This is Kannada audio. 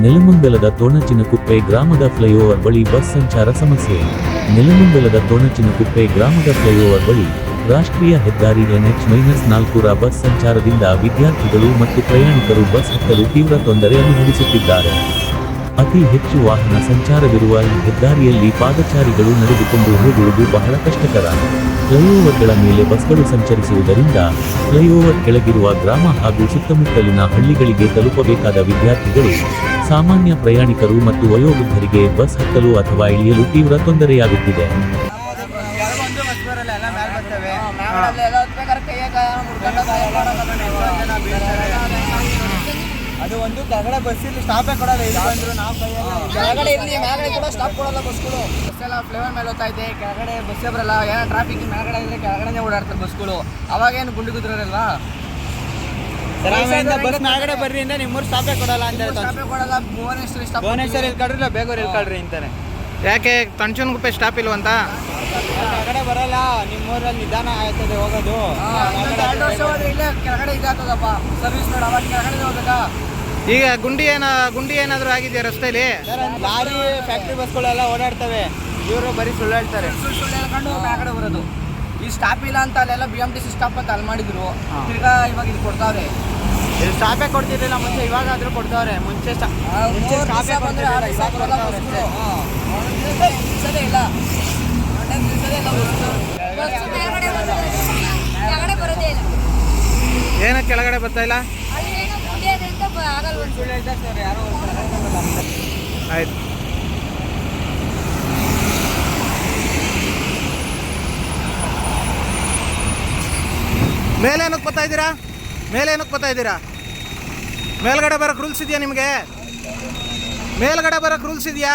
ನೆಲಮಂಗಲದ ತೋಣಚಿನಕುಪ್ಪೆ ಗ್ರಾಮದ ಫ್ಲೈಓವರ್ ಬಳಿ ಬಸ್ ಸಂಚಾರ ಸಮಸ್ಯೆ. ನೆಲಮಂಗಲದ ತೋಣಚಿನಕುಪ್ಪೆ ಗ್ರಾಮದ ಫ್ಲೈಓವರ್ ಬಳಿ ರಾಷ್ಟ್ರೀಯ ಹೆದ್ದಾರಿ ಎನ್ಎಚ್ ಮೈನಸ್ ನಾಲ್ಕುರ ಬಸ್ ಸಂಚಾರದಿಂದ ವಿದ್ಯಾರ್ಥಿಗಳು ಮತ್ತು ಪ್ರಯಾಣಿಕರು ಬಸ್ ಹತ್ತಲು ತೀವ್ರ ತೊಂದರೆ ಅನುಭವಿಸುತ್ತಿದ್ದಾರೆ. ಅತಿ ಹೆಚ್ಚು ವಾಹನ ಸಂಚಾರವಿರುವ ಈ ಹೆದ್ದಾರಿಯಲ್ಲಿ ಪಾದಚಾರಿಗಳು ನಡೆದುಕೊಂಡು ಹೋಗುವುದು ಬಹಳ ಕಷ್ಟಕರ. ಫ್ಲೈಓವರ್ಗಳ ಮೇಲೆ ಬಸ್ಗಳು ಸಂಚರಿಸುವುದರಿಂದ ಫ್ಲೈಓವರ್ ಕೆಳಗಿರುವ ಗ್ರಾಮ ಹಾಗೂ ಸುತ್ತಮುತ್ತಲಿನ ಹಳ್ಳಿಗಳಿಗೆ ತಲುಪಬೇಕಾದ ವಿದ್ಯಾರ್ಥಿಗಳು, ಸಾಮಾನ್ಯ ಪ್ರಯಾಣಿಕರು ಮತ್ತು ವಯೋವೃದ್ಧರಿಗೆ ಬಸ್ ಹತ್ತಲು ಅಥವಾ ಇಳಿಯಲು ತೀವ್ರ ತೊಂದರೆಯಾಗುತ್ತಿದೆ. ಅದು ಒಂದು ಕೆಳಗಡೆ ಬಸ್ ಇಲ್ಲಿ ಸ್ಟಾಪೇ ಕೊಡಲ್ಲ ಇಲ್ಲಿ ಬಂದ್ರು ನಾವು ಕೆಳಗಡೆ ಇರ್ಲಿ ಮ್ಯಾಗಡೆ ಕೂಡ ಸ್ಟಾಪ್ ಕೊಡಲ್ಲ ಬಸ್ಗಳು ಬಸ್ ಎಲ್ಲ ಫ್ಲೇವರ್ ಮೇಲೆ ಹೋಗ್ತಾ ಇದೆ. ಕೆಳಗಡೆ ಬಸ್ಸೇ ಬರಲ್ಲ. ಏನೋ ಟ್ರಾಫಿಕ್ ಮೇಲ್ಗಡೆ ಇದ್ರೆ ಕೆಳಗಡೆ ಓಡಾಡ್ತಾರೆ ಬಸ್ಗಳು ಅವಾಗ ಏನು ಗುಂಡಿ ರಾಮೆಯಿಂದ ಬಸ್ ಮ್ಯಾಗಡೆ ಬರ್ರಿ ಅಂದ್ರೆ ನಿಮ್ಮೂರು ಸ್ಟಾಪೇ ಕೊಡಲ್ಲ ಅಂತ ಹೇಳ್ತಾರೆ ಸ್ಟಾಪೇ ಕೊಡಲ್ಲ. ಭುವನೇಶ್ವರಿ ಸ್ಟಾಪ್ ಭುವನೇಶ್ವರಿ ಇಲ್ಲಿ ಕಡ್ರಿ ಇಲ್ಲ ಬೇಗೂರು ಇಲ್ಕಡ್ರಿ ಅಂತಾನೆ ಯಾಕೆ ತಂಚನಗುಪ್ಪೆ ಸ್ಟಾಪ್ ಇಲ್ವಂತ ಕೆಳಗಡೆ ಬರಲ್ಲ ನಿಮ್ಮೂರಲ್ಲಿ ನಿಧಾನ ಆಯ್ತದೆ ಹೋಗೋದು. ಎರಡು ವರ್ಷ ಹೋದ್ರೆ ಇಲ್ಲೇ ಕೆಳಗಡೆ ಇದಾಗ್ತದಪ್ಪ. ಸರ್ವಿಸ್ ರೋಡ್ ಅವಾಗ ಕೆಳಗಡೆ ಹೋಗ್ಬೇಕಾ? ಈಗ ಗುಂಡಿ ಏನ ಗುಂಡಿ ಏನಾದರೂ ಆಗಿದೆಯಾ ರಸ್ತೆಯಲ್ಲಿ ಲಾರಿ ಫ್ಯಾಕ್ಟ್ರಿ ಬಸ್ಗಳೆಲ್ಲ ಓಡಾಡ್ತವೆ. ಇವರು ಬರೀ ಸುಳ್ಳು ಹೇಳ್ತಾರೆ. ಸುಳ್ಳು ಸುಳ್ಳು ಹೇಳ್ಕೊಂಡು ಮ್ಯಾಗಡೆ ಬರೋದು. ಈ ಸ್ಟಾಪ್ ಇಲ್ಲ ಅಂತ ಅಲ್ಲೆಲ್ಲ B M T C stop ಅಂತ ಅಲ್ಲಿ ಮಾಡಿದ್ರು. ಈಗ ಇವಾಗ ಇದು ಕೊಡ್ತಾವ್ರೆ. ಇಲ್ಲಿ ಸ್ಟಾಪೇ ಕೊಡ್ತಿರ್ಲಿಲ್ಲ ಮುಂಚೆ ಇವಾಗ ಆದ್ರೂ ಕೊಡ್ತಾವ್ರೆ. ಮುಂಚೆ ಮುಂಚೆ ಸ್ಟಾಪೇ ಬಂದ್ರೆ ನಿಲ್ಸೋದೇ ಇಲ್ಲ ಏನಕ್ಕೆ ಕೆಳಗಡೆ ಬರ್ತಾ ಇಲ್ಲ? ಅಲ್ಲಿ ಮೇಲೆ. ಆಯ್ತು ಮೇಲೇನಕ್ಕೆ ಬರ್ತಾ ಇದ್ದೀರಾ? ಮೇಲೇನಕ್ಕೆ ಬರ್ತಾ ಇದ್ದೀರಾ? ಮೇಲ್ಗಡೆ ಬರೋಕ್ಕೆ ರೂಲ್ಸ್ ಇದೆಯಾ ನಿಮಗೆ? ಮೇಲ್ಗಡೆ ಬರೋಕ್ಕೆ ರೂಲ್ಸ್ ಇದೆಯಾ?